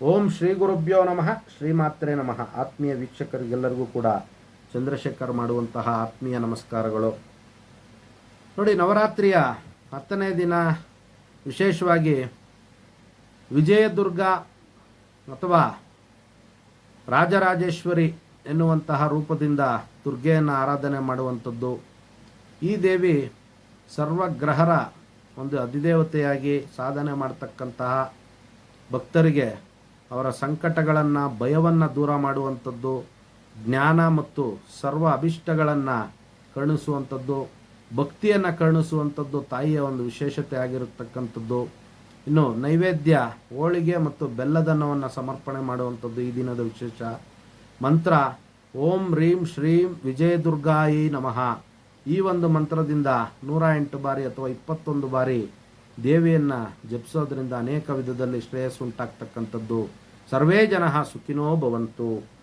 ಓಂ ಶ್ರೀ ಗುರುಭ್ಯೋ ನಮಃ ಶ್ರೀಮಾತ್ರೆ ನಮಃ. ಆತ್ಮೀಯ ವೀಕ್ಷಕರಿಗೆಲ್ಲರಿಗೂ ಕೂಡ ಚಂದ್ರಶೇಖರ್ ಮಾಡುವಂತಹ ಆತ್ಮೀಯ ನಮಸ್ಕಾರಗಳು. ನೋಡಿ, ನವರಾತ್ರಿಯ ಹತ್ತನೇ ದಿನ ವಿಶೇಷವಾಗಿ ವಿಜಯದುರ್ಗ ಅಥವಾ ರಾಜರಾಜೇಶ್ವರಿ ಎನ್ನುವಂತಹ ರೂಪದಿಂದ ದುರ್ಗೆಯನ್ನು ಆರಾಧನೆ ಮಾಡುವಂಥದ್ದು. ಈ ದೇವಿ ಸರ್ವಗ್ರಹರ ಒಂದು ಅಧಿದೇವತೆಯಾಗಿ ಸಾಧನೆ ಮಾಡತಕ್ಕಂತಹ ಭಕ್ತರಿಗೆ ಅವರ ಸಂಕಟಗಳನ್ನು, ಭಯವನ್ನು ದೂರ ಮಾಡುವಂಥದ್ದು, ಜ್ಞಾನ ಮತ್ತು ಸರ್ವ ಅಭಿಷ್ಟಗಳನ್ನು ಕರುಣಿಸುವಂಥದ್ದು, ಭಕ್ತಿಯನ್ನು ಕರುಣಿಸುವಂಥದ್ದು ತಾಯಿಯ ಒಂದು ವಿಶೇಷತೆ ಆಗಿರತಕ್ಕಂಥದ್ದು. ಇನ್ನು ನೈವೇದ್ಯ, ಹೋಳಿಗೆ ಮತ್ತು ಬೆಲ್ಲದನ್ನವನ್ನು ಸಮರ್ಪಣೆ ಮಾಡುವಂಥದ್ದು ಈ ದಿನದ ವಿಶೇಷ. ಮಂತ್ರ, ಓಂ ರೀಂ ಶ್ರೀಂ ವಿಜಯದುರ್ಗಾಯಿ ನಮಃ. ಈ ಒಂದು ಮಂತ್ರದಿಂದ ನೂರ ಎಂಟು ಬಾರಿ ಅಥವಾ ಇಪ್ಪತ್ತೊಂದು ಬಾರಿ ದೇವಿಯನ್ನು ಜಪಿಸೋದ್ರಿಂದ ಅನೇಕ ವಿಧದಲ್ಲಿ ಶ್ರೇಯಸ್ಸು ಉಂಟಾಗ್ತಕ್ಕಂಥದ್ದು. ಸರ್ವೇ ಜನ ಸುಖಿನೋ ಭವಂತು.